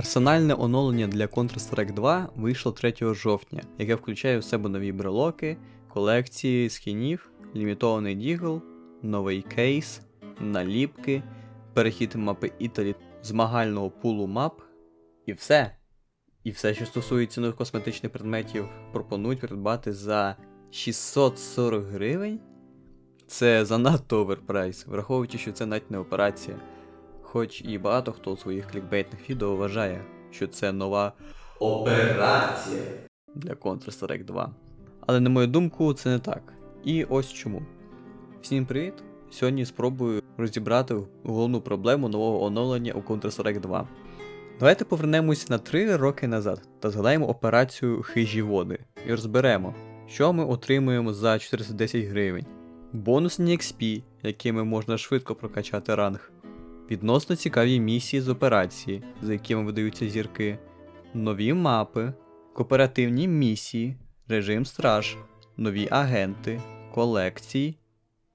Арсенальне оновлення для Counter-Strike 2 вийшло 3 жовтня, яке включає в себе нові брелоки, колекції скінів, лімітований дігл, новий кейс, наліпки, перехід мапи Італі змагального пулу мап і все. І все, що стосується нових косметичних предметів, пропонують придбати за 640 гривень. Це занадто оверпрайс, враховуючи, що це навіть не операція. Хоч і багато хто у своїх клікбейтних відео вважає, що це нова операція для Counter-Strike 2. Але на мою думку, це не так. І ось чому. Всім привіт! Сьогодні спробую розібрати головну проблему нового оновлення у Counter-Strike 2. Давайте повернемось на 3 роки назад та згадаємо операцію Хижі води і розберемо, що ми отримуємо за 410 гривень. Бонусні XP, якими можна швидко прокачати ранг, відносно цікаві місії з операції, за якими видаються зірки, нові мапи, кооперативні місії, режим страж, нові агенти, колекції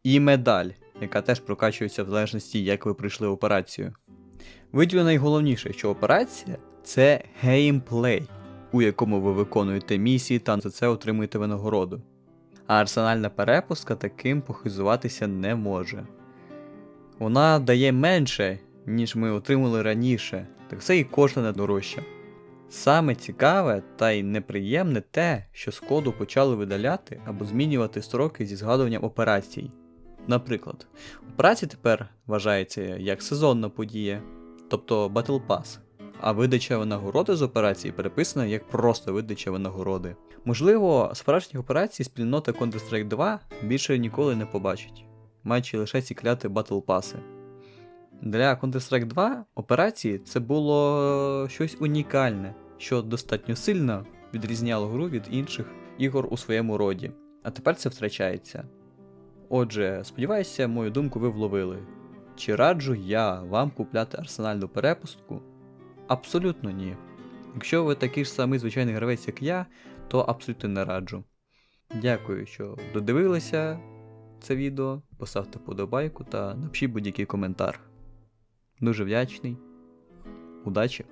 і медаль, яка теж прокачується в залежності, як ви пройшли операцію. Виділено найголовніше, що операція це геймплей, у якому ви виконуєте місії та за це отримуєте винагороду. А арсенальна перепустка таким похизуватися не може. Вона дає менше, ніж ми отримали раніше, так це і коштує дорожче. Саме цікаве та й неприємне те, що з коду почали видаляти або змінювати строки зі згадуванням операцій. Наприклад, операція тепер вважається як сезонна подія, тобто Battle Pass, а видача винагороди з операції переписана як просто видача винагороди. Можливо, справжніх операцій спільнота Counter-Strike 2 більше ніколи не побачить, маючи лише ці кляти Battle Pass. Для Counter-Strike 2 операції це було щось унікальне, що достатньо сильно відрізняло гру від інших ігор у своєму роді. А тепер це втрачається. Отже, сподіваюся, мою думку ви вловили. Чи раджу я вам купляти арсенальну перепустку? Абсолютно ні. Якщо ви такий ж самий звичайний гравець, як я, то абсолютно не раджу. Дякую, що додивилися це відео, поставте подобайку та напишіть будь-який коментар. Дуже вдячний. Удачі!